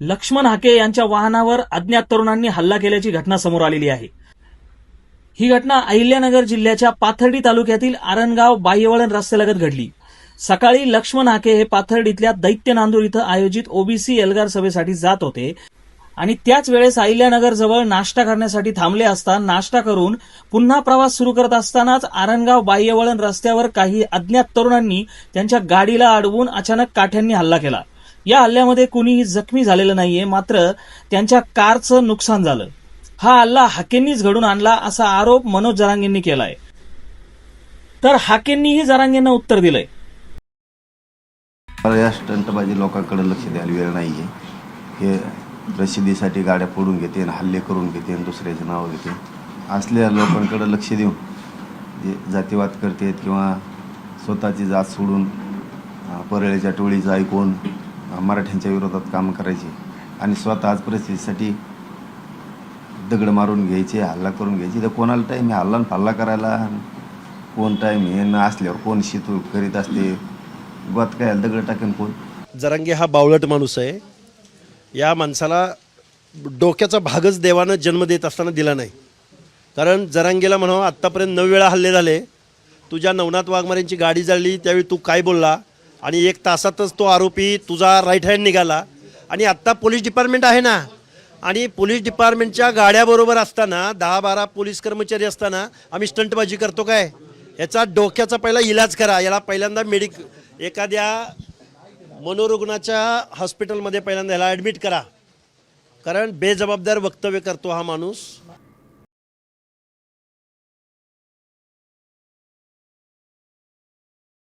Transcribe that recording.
लक्ष्मण हाके यांच्या वाहनावर अज्ञात तरुणांनी हल्ला केल्याची घटना समोर आलेली आहे. ही घटना अहिल्यानगर जिल्ह्याच्या पाथर्डी तालुक्यातील आरणगाव बाह्यवळण रस्त्यालगत घडली. सकाळी लक्ष्मण हाके हे पाथर्डीतल्या दैत्य नांदूर इथं आयोजित ओबीसी एल्गार सभेसाठी जात होते आणि त्याच वेळेस अहिल्यानगर जवळ नाश्ता करण्यासाठी थांबले असता नाश्ता करून पुन्हा प्रवास सुरू करत असतानाच आरणगाव बाह्यवळण रस्त्यावर काही अज्ञात तरुणांनी त्यांच्या गाडीला अडवून अचानक काठ्यांनी हल्ला केला. या हल्ल्यामध्ये कुणीही जखमी झालेलं नाहीये मात्र त्यांच्या कारचं नुकसान झालं. हा हल्ला हाकेंनीच घडून आणला असा आरोप मनोज जरांगेंनी केलाय. तर हाकेंनीही जरांगेंना उत्तर दिलंय. या स्टंटबाजी लोकांकडे लक्ष द्यायला वेळ नाहीये. हे प्रसिद्धीसाठी गाड्या फोडून घेते हल्ले करून घेते दुसऱ्याचे नाव घेते. असल्या लोकांकडे लक्ष देऊन जे जातीवाद करते किंवा स्वतःची जात सोडून अं, परळीच्या टोळीचं ऐकून मराठ्यांच्या विरोधात काम करायचे आणि स्वतः आज परिस्थितीसाठी दगड मारून घ्यायचे हल्ला करून घ्यायचे. तर कोणाला टाईम आहे? हल्ला फल्ला हल्ला करायला. कोण टाईम हे न असल्यावर कोण शेतू करीत असते? गोत काय दगड टाकेन कोण? जरांगे हा बावळट माणूस आहे. या माणसाला डोक्याचा भागच देवानं जन्म देत असताना दिला नाही. कारण जरांगेला म्हणावं आत्तापर्यंत नऊ वेळा हल्ले झाले. तुझ्या नवनाथ वाघमारेंची गाडी जाळली त्यावेळी तू काय बोलला? आणि एक तासातच तो आरोपी तुझा राईट हँड निघाला. आणि आत्ता पोलीस डिपार्टमेंट आहे ना. आणि पोलीस डिपार्टमेंटच्या गाड्याबरोबर असताना दहा बारा पोलीस कर्मचारी असताना आम्ही स्टंटबाजी करतो काय? याचा डोक्याचा पहिला इलाज करा. याला पहिल्यांदा मेडिक एखाद्या मनोरुग्णाच्या हॉस्पिटलमध्ये पहिल्यांदा ह्याला ॲडमिट करा. कारण बेजबाबदार वक्तव्य करतो हा माणूस.